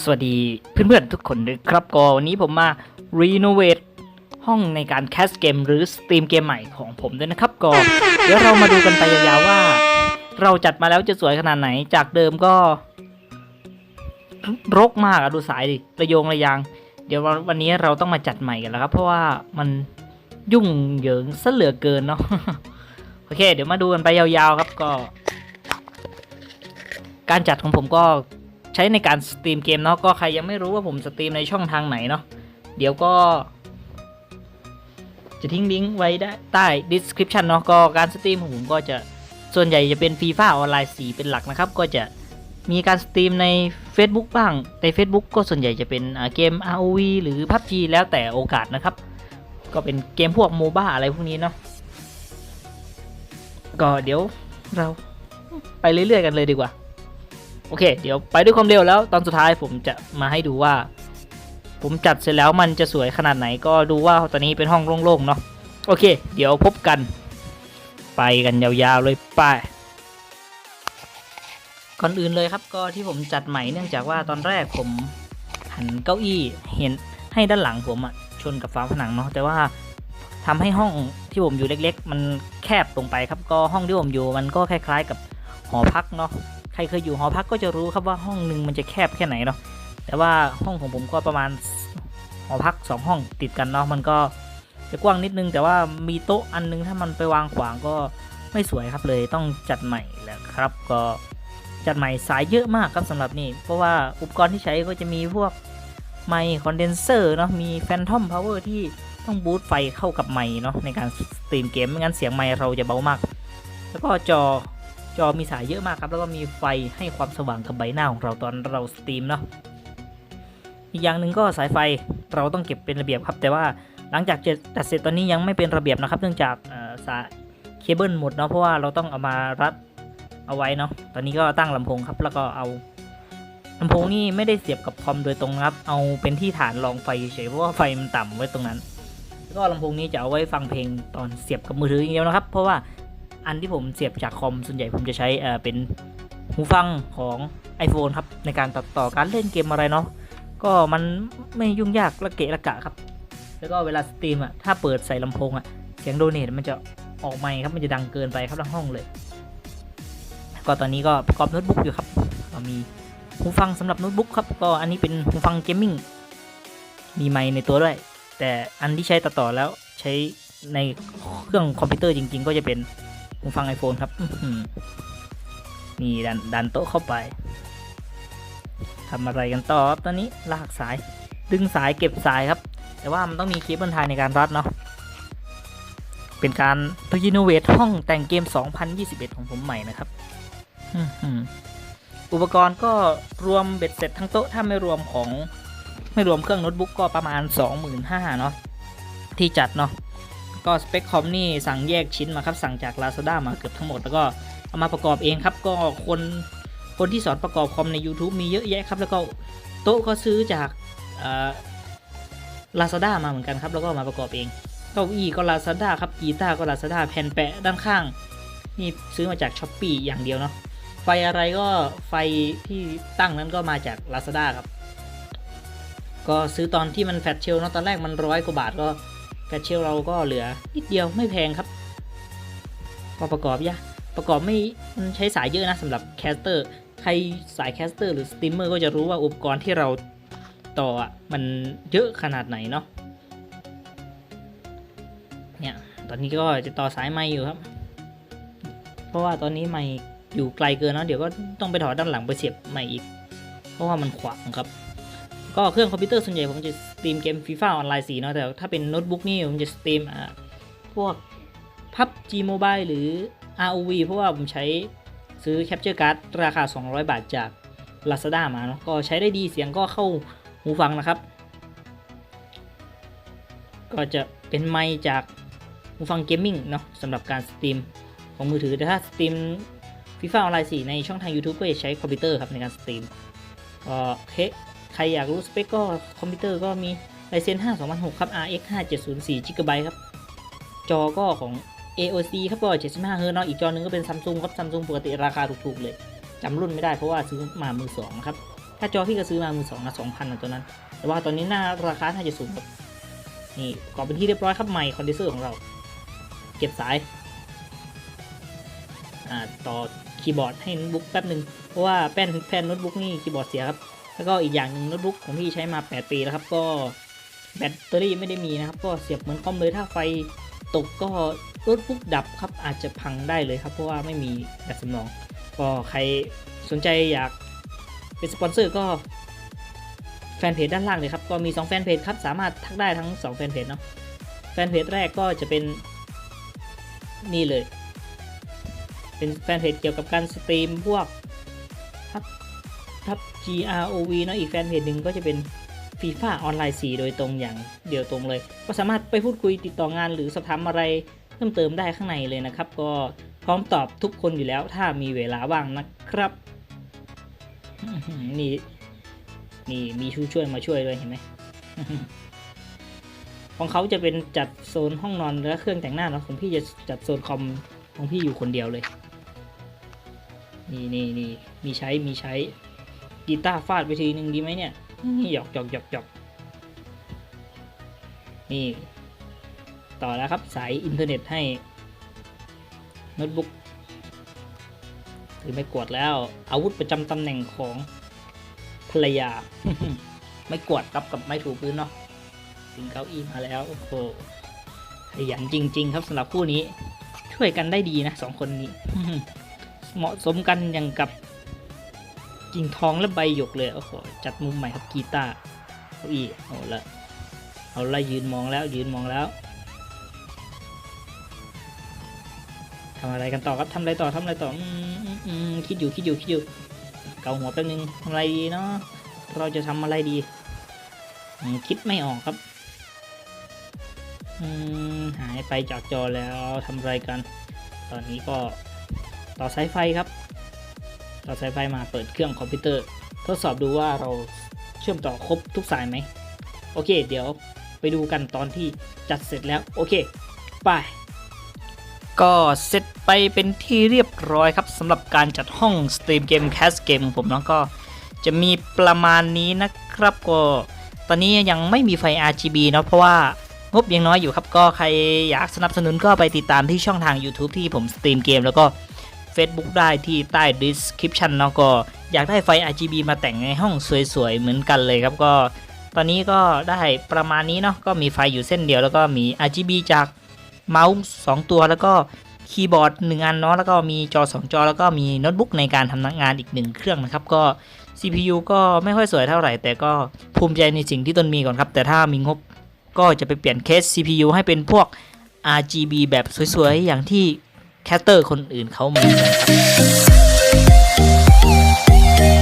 สวัสดีเพื่อนๆทุกคนด้วยครับก็วันนี้ผมมารีโนเวทห้องในการแคสเกมหรือสตรีมเกมใหม่ของผมด้วยนะครับก็เดี๋ยวเรามาดูกันไปยาวๆว่า เราจัดมาแล้วจะสวยขนาดไหนจากเดิมก็รกมากอะดูสายดิระโยงระยาง เดี๋ยววันนี้เราต้องมาจัดใหม่กันแล้วครับ เพราะว่ามันยุ่งเหยิงซะเหลือเกินเนาะโอเค เดี๋ยวมาดูกันไปยาวๆครับก็ การจัดของผมก็ ใช้ในการสตรีมเกมเนาะก็ใครยังไม่รู้ว่าผมสตรีมในช่องทางไหนเนาะเดี๋ยวก็ จะทิ้งลิงก์ไว้ได้ใต้ description เนาะก็การสตรีมของผมก็จะส่วนใหญ่จะเป็นฟีฟ่าออนไลน์4เป็นหลักนะครับ ก็จะมีการสตรีมใน Facebook บ้าง ใน Facebook ก็ส่วนใหญ่จะเป็นเกม ROV หรือ PUBG แล้วแต่โอกาสนะครับ ก็เป็นเกมพวกโมบ้าอะไรพวกนี้เนาะก็เดี๋ยวเราไปเรื่อยๆกันเลยดีกว่า โอเค เดี๋ยวไปด้วยความเร็วแล้วตอนสุดท้ายผมจะมาให้ดูว่า ผมจัดเสร็จแล้วมันจะสวยขนาดไหนก็ดูว่าตอนนี้เป็นห้องโล่งๆเนาะโอเค เดี๋ยวพบกัน ไปกันยาวๆเลยไปก่อนอื่นเลยครับก็ที่ผมจัดใหม่เนื่องจากว่าตอนแรกผมหันเก้าอี้เห็นให้ด้านหลังผมอะชนกับฝาผนังเนาะแต่ว่าทำให้ห้องที่ผมอยู่เล็ก ๆ มันแคบลงไปครับก็ห้องที่ผมอยู่มันก็คล้าย ๆ กับหอพักเนาะ ใครเคยอยู่หอพักก็จะรู้ครับว่าห้องหนึ่งมันจะแคบแค่ไหนเนาะแต่ว่าห้องของผมก็ประมาณหอพัก 2 ห้องติดกันเนาะมันก็จะกว้างนิดนึง แต่ว่ามีโต๊ะอันนึงถ้ามันไปวางขวางก็ไม่สวยครับเลยต้องจัดใหม่แหละครับก็จัดใหม่สายเยอะมากครับสำหรับนี่เพราะว่าอุปกรณ์ที่ใช้ก็จะมีพวกไมค์คอนเดนเซอร์เนาะมีแฟนทอมพาวเวอร์ที่ต้องบูตไฟเข้ากับไมค์เนาะในการสตรีมเกมไม่งั้นเสียงไมค์เราจะเบามาก แล้วก็จอ จอมีสายเยอะมากครับ แล้วก็มีไฟให้ความสว่างกับใบหน้าของเราตอนเราสตรีมเนาะอีกอย่างหนึ่งก็สายไฟเราต้องเก็บเป็นระเบียบครับ แต่ว่าหลังจากจัดเสร็จตอนนี้ยังไม่เป็นระเบียบนะครับ เนื่องจากสายเคเบิลหมดเนาะเพราะว่าเราต้องเอามารัดเอาไว้เนาะตอนนี้ก็ตั้งลำโพงครับ แล้วก็เอาลำโพงนี่ไม่ได้เสียบกับคอมโดยตรงครับ เอาเป็นที่ฐานรองไฟเฉยเพราะว่าไฟมันต่ำไว้ตรงนั้น แล้วก็ลำโพงนี้จะเอาไว้ฟังเพลงตอนเสียบกับมือถืออย่างเดียวนะครับ เพราะว่า อันที่ผมเสียบจากคอมส่วนใหญ่ผมจะใช้เอ่อเป็นหูฟังของ iPhone ครับ ในการตัดต่อการเล่นเกมอะไรเนาะก็มันไม่ยุ่งยากละเกะละกะครับ แล้วก็เวลาสตรีมอะถ้าเปิดใส่ลำโพงอะเสียงโดเนทมันจะออกไมค์ครับมันจะดังเกินไปครับทั้งห้องเลย ก็ตอนนี้ก็ประกอบโน้ตบุ๊กอยู่ครับก็มีหูฟังสำหรับโน้ตบุ๊กครับก็อันนี้เป็นหูฟังเกมมิ่งมีไมค์ในตัวด้วย แต่อันที่ใช้ตัดต่อแล้วใช้ในเครื่องคอมพิวเตอร์จริง ๆ ก็จะเป็น หูฟัง iPhone ครับนี่ดันดันโต๊ะเข้าไปทำอะไรกันต่อครับตอนนี้ลากสาย ดึงสายเก็บสายครับ แต่ว่ามันต้องมีเคเบิลไทยในการรัดเนาะเป็นการรีโนเวทห้องแต่งเกม 2021 ของผมใหม่นะครับอุปกรณ์ก็รวมเบ็ดเสร็จทั้งโต๊ะถ้าไม่รวมของไม่รวมเครื่องโน้ตบุ๊กก็ประมาณ 25,000เนาะที่จัดเนาะ ก็สเปคคอมนี่สั่งแยกชิ้นมาครับ สั่งจาก Lazada มาเกือบทั้งหมด แล้วก็เอามาประกอบเองครับ ก็คนคนที่สอนประกอบคอมใน YouTube มีเยอะแยะครับ แล้วก็โต๊ะก็ซื้อจากลาซาด้ามาเหมือนกันครับ แล้วก็มาประกอบเอง เก้าอี้ก็ Lazada ครับ กีตาร์ก็ Lazada แผ่นแปะด้านข้าง นี่ซื้อมาจาก s h อ p e e อย่างเดียวเนาะ ไฟอะไรก็ไฟที่ตั้งนั้นก็มาจาก Lazada ครับ ก็ซื้อตอนที่มันแฟชเชลเนาะ ตอนแรกมันร้อยกว่าบาทก็ แฟชเชลเราก็เหลือนิดเดียวไม่แพงครับก็ประกอบยะประกอบไม่มันใช้สายเยอะนะสำหรับแคสเตอร์ใครสายแคสเตอร์หรือสตรีมเมอร์ก็จะรู้ว่าอุปกรณ์ที่เราต่ออะมันเยอะขนาดไหนเนาะเนี่ยตอนนี้ก็จะต่อสายไม้อยู่ครับ เพราะว่าตอนนี้ไม้อยู่ไกลเกินเนาะเดี๋ยวก็ต้องไปถอดด้านหลังไปเสียบไม้อีก เพราะว่ามันขวางครับ ก็เครื่องคอมพิวเตอร์ส่วนใหญ่ผมจะสตรีมเกมฟีฟ่าออนไลน์4เนาะแต่ถ้าเป็นโน้ตบุ๊กนี่ผมจะสตรีมอ่าพวก PUBG Mobile หรือ ROV เพราะว่าผมใช้ซื้อ Capture Card ราคา 200 บาทจาก Lazada มาเนาะก็ใช้ได้ดีเสียงก็เข้าหูฟังนะครับ ก็จะเป็นไมค์จากหูฟังเกมมิ่งเนาะสำหรับการสตรีมของมือถือแต่ถ้าสตรีมฟีฟ่าออนไลน์4ในช่องทาง YouTube ก็จะใช้คอมพิวเตอร์ครับในการสตรีมก็เค ใครอยากรู้สเปคก็คอมพิวเตอร์ก็มี Ryzen 5 2006 ครับ RX 5704 GB ครับ จอก็ของ AOC ครับก็ 75 Hz เนาะอีกจอหนึงก็เป็น Samsung ครับ Samsung ปกติราคาถูกๆเลยจำรุ่นไม่ได้เพราะว่าซื้อมามือสองครับ ถ้าจอพี่ก็ซื้อมามือสองนะสองพันนะตัวนั้น แต่ว่าตอนนี้หน่าราคาน่าจะสูงครับนี่กรอเป็นที่เรียบร้อยครับใหม่คอนเดนเซอร์ของเรา เก็บสายอ่าต่อคีย์บอร์ดให้โน้ตบุ๊กแป๊บหนึ่งเพราะว่าแป้นแป้นโน้ตบุ๊กนี่คีย์บอร์ดเสียครับ แล้วก็อีกอย่างหนึ่งโน้ตบุ๊กของพี่ใช้มา 8 ปีแล้วครับ ก็แบตเตอรี่ไม่ได้มีนะครับ ก็เสียบเหมือนคอมเลยถ้าไฟตกก็โน้ตบุ๊กดับครับอาจจะพังได้เลยครับ เพราะว่าไม่มีแบตสำรอง ก็ใครสนใจอยากเป็นสปอนเซอร์ก็แฟนเพจด้านล่างเลยครับ ก็มี 2 แฟนเพจครับ สามารถทักได้ทั้ง 2 แฟนเพจเนาะ แฟนเพจแรกก็จะเป็นนี่เลย เป็นแฟนเพจเกี่ยวกับการสตรีมพวก ทับ GROV เนาะอีกแฟนเพจหนึ่งก็จะเป็น FIFA ออนไลน์4โดยตรงอย่างเดียวตรงเลย ก็สามารถไปพูดคุยติดต่องานหรือสอบถามอะไรเพิ่มเติมได้ข้างในเลยนะครับ ก็พร้อมตอบทุกคนอยู่แล้วถ้ามีเวลาว่างนะครับ นี่นี่มีชูช่วยมาช่วยด้วยเห็นไหมของเขาจะเป็นจัดโซนห้องนอนและเครื่องแต่งหน้าเนาะของพี่จะจัดโซนคอมของพี่อยู่คนเดียวเลย นี่นี่นี่มีใช้มีใช้ กีตาร์ฟาดไปทีหนึ่งดีไหมเนี่ยนี่หยอกหยอกหยอกหยอกนี่ ต่อแล้วครับสายอินเทอร์เน็ตให้โน้ตบุ๊กถือไม่กวดแล้ว อาวุธประจำตำแหน่งของภรรยา ไม่กวดครับกับไม้ถูพื้นเนาะถึงเก้าอี้มาแล้ว โอ้โหขยันจริง ๆ ครับสำหรับคู่นี้ ช่วยกันได้ดีนะสองคนนี้ เหมาะสมกันอย่างกับ กิ่งทองและใบหยกเลยโอ้โหจัดมุมใหม่ครับกีตาร์เก้าอี้เอาละเอาละยืนมองแล้วยืนมองแล้วทำอะไรกันต่อครับทำอะไรต่อทำอะไรต่ออืมคิดอยู่คิดอยู่คิดอยู่เกาหัวแป๊บนึงทำอะไรดีเนาะเราจะทำอะไรดีคิดไม่ออกครับหายไปจากจอแล้วทำอะไรกัน ตอนนี้ก็ต่อสายไฟครับ ต่อสายไฟมาเปิดเครื่องคอมพิวเตอร์ ทดสอบดูว่าเราเชื่อมต่อครบทุกสายไหม โอเค เดี๋ยวไปดูกันตอนที่จัดเสร็จแล้ว โอเค ไป ก็เสร็จไปเป็นที่เรียบร้อยครับสำหรับการจัดห้องสตรีมเกมแคสเกมของผมแล้วก็จะมีประมาณนี้นะครับก็ตอนนี้ยังไม่มีไฟ RGB เนาะเพราะว่างบยังน้อยอยู่ครับก็ใครอยากสนับสนุนก็ไปติดตามที่ช่องทาง YouTube ที่ผมสตรีมเกมแล้วก็ Facebook ได้ที่ใต้ description เนาะก็อยากได้ไฟ RGB มาแต่งในห้องสวยๆ เหมือนกันเลยครับก็ ตอนนี้ก็ได้ประมาณนี้เนาะก็มีไฟอยู่เส้นเดียวแล้วก็มี RGB จากเมาส์2ตัวแล้วก็คีย์บอร์ด1อันเนาะแล้วก็มีจอ 2 จอ แล้วก็มีโน้ตบุ๊กในการทำงานอีก 1 เครื่องนะครับก็ CPU ก็ไม่ค่อยสวยเท่าไหร่ แต่ก็ภูมิใจในสิ่งที่ตนมีก่อนครับ แต่ถ้ามีงบก็จะไปเปลี่ยนเคส CPU ให้เป็นพวก RGB แบบสวยๆ อย่างที่ แคสเตอร์คนอื่นเขามีนะครับ